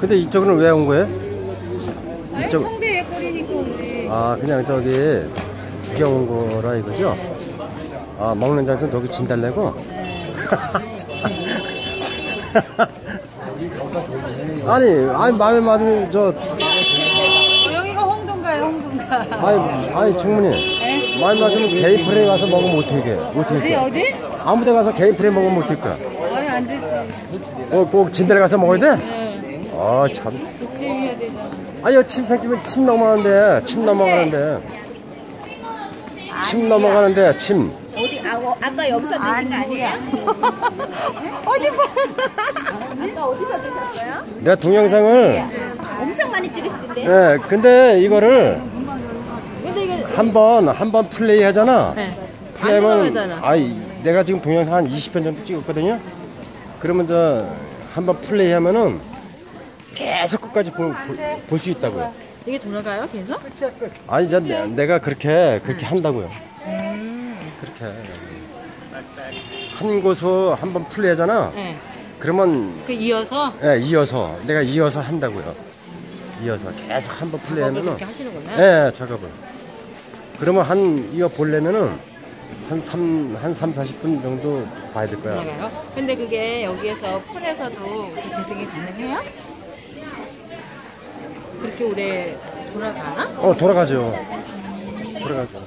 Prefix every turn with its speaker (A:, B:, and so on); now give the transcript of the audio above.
A: 근데 이쪽은 왜 온 거예요?
B: 아니
A: 이쪽-
B: 청대에 끓이니까 오지.
A: 아 그냥 저기 구경 온 거라 이거죠? 아 먹는 잔좀 저기 진달래고? 아니 아니 마음에 맞으면 저
B: 어, 여기가 홍동가예요, 홍동가.
A: 아니 아니 청문이
B: 네?
A: 마음에 맞으면 게이프레 가서 먹으면 어떻게 어떻게
B: 어디
A: 돼?
B: 어디?
A: 아무 데 가서 게이프레 먹으면 어떻게 까
B: 아니 안 되지.
A: 꼭, 꼭 진달래 가서 먹어야 돼?
B: 네.
A: 아참
B: 독재해야 되잖아.
A: 아유 침 생기면 침 넘어가는데 침 넘어가는데 침 넘어가는데 침
C: 어디 아, 어, 아까 여기서 드신 거 아니에요?
B: 어디 봐.
C: 아까 어디서 드셨어요?
A: 내가 동영상을
C: 엄청 많이 찍으시던데.
A: 예 근데 이거를
B: 근데 이거
A: 한 번 한 번 플레이 하잖아
B: 네.
A: 플레이하면
B: 들어가잖아.
A: 아이 내가 지금 동영상 한 20편 정도 찍었거든요 그러면 저 한번 플레이 하면은 계속 끝까지 볼 수 있다고요
B: 이게 돌아가요, 계속?
A: 아니 저 내- 내가 그렇게 그렇게 한다고요 그렇게 한 곳을 한번 플레이 하잖아
B: 네.
A: 그러면
B: 그 이어서
A: 예, 이어서 내가 이어서 한다고요. 이어서 계속 한번
B: 작업을
A: 플레이하면은
B: 그렇게 하시는구나.
A: 예, 작업을. 그러면 한 이어 보려면은 한 3, 한 3, 40분 정도 봐야 될 거야.
B: 돌아가요? 근데 그게 여기에서 풀에서도 그 재생이 가능해요? 그렇게 오래 돌아가나?
A: 어 돌아가죠. 돌아가죠.